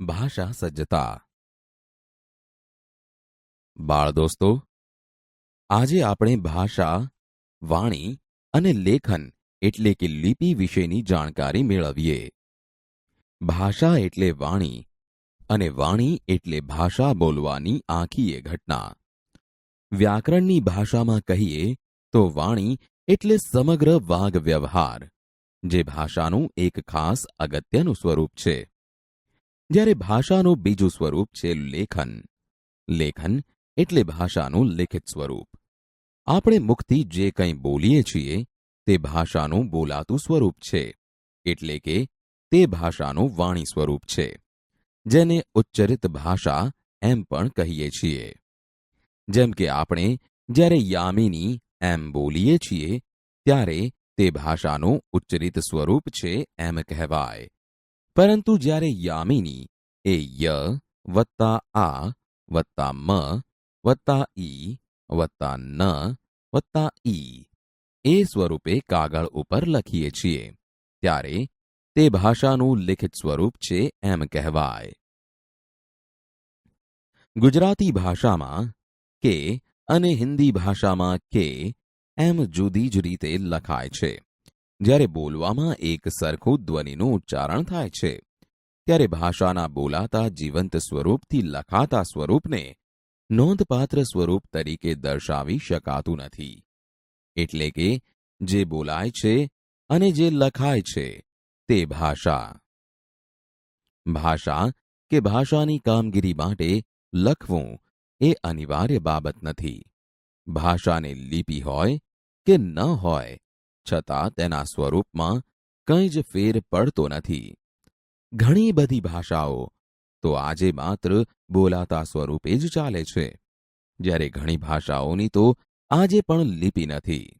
ભાષા સજ્જતા બાળ દોસ્તો આજે આપણે ભાષા વાણી અને લેખન એટલે કે લિપિ વિશેની જાણકારી મેળવીએ ભાષા એટલે વાણી અને વાણી એટલે ભાષા બોલવાની આખી એ ઘટના વ્યાકરણની ભાષામાં કહીએ તો વાણી એટલે સમગ્ર વાગ વ્યવહાર જે ભાષાનું એક ખાસ અગત્યનું સ્વરૂપ છે જ્યારે ભાષાનું બીજું સ્વરૂપ છે લેખન. લેખન એટલે ભાષાનું લેખિત સ્વરૂપ. આપણે મુખથી જે કંઈ બોલીએ છીએ, તે ભાષાનું બોલાતું સ્વરૂપ છે. એટલે કે, તે ભાષાનું વાણી સ્વરૂપ છે. જેને ઉચ્ચરિત ભાષા એમ પણ કહીએ છીએ. જેમ કે આપણે જ્યારે યામિની એમ બોલીએ છીએ, ત્યારે તે ભાષાનું ઉચ્ચરિત સ્વરૂપ છે એમ કહેવાય. પરંતુ જ્યારે યામિની એ ય વત્તા આ વત્તા મ વત્તા ઈ વત્તા ન વત્તા ઈ એ સ્વરૂપે કાગળ ઉપર લખીએ છીએ, ત્યારે તે ભાષાનું લિખિત સ્વરૂપ છે એમ કહેવાય. ગુજરાતી ભાષામાં કે અને હિન્દી ભાષામાં કે એમ જુદી જ રીતે લખાય છે. જ્યારે બોલવામાં એક સરખું ધ્વનિનું ઉચ્ચારણ થાય છે, ત્યારે ભાષાના બોલાતા જીવંત સ્વરૂપથી લખાતા સ્વરૂપને નોંધપાત્ર સ્વરૂપ તરીકે દર્શાવી શકાતું નથી. એટલે કે, જે બોલાય છે અને જે લખાય છે, તે ભાષા. ભાષા કે ભાષાની કામગીરી માટે લખવું એ અનિવાર્ય બાબત નથી. ભાષાને લિપિ હોય કે ન હોય છતાં તેના સ્વરૂપમાં કંઈ જ ફેર પડતો નથી. ઘણી બધી ભાષાઓ તો આજે માત્ર બોલાતા સ્વરૂપે જ ચાલે છે. જ્યારે ઘણી ભાષાઓની તો આજે પણ લિપિ નથી.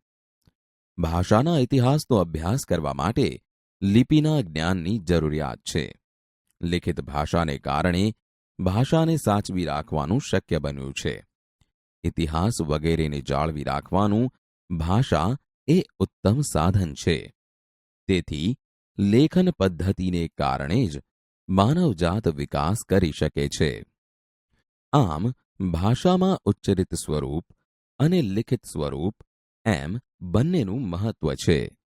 ભાષાના ઇતિહાસનો અભ્યાસ કરવા માટે લિપિના જ્ઞાનની જરૂરિયાત છે. લિખિત ભાષાને કારણે ભાષાને સાચવી રાખવાનું શક્ય બન્યું છે. ઇતિહાસ વગેરેને જાળવી રાખવાનું ભાષા એ ઉત્તમ સાધન છે. તેથી લેખન પદ્ધતિને કારણે જ માનવજાત વિકાસ કરી શકે છે. આમ ભાષામાં ઉચ્ચરિત સ્વરૂપ અને લિખિત સ્વરૂપ એમ બંનેનું મહત્વ છે.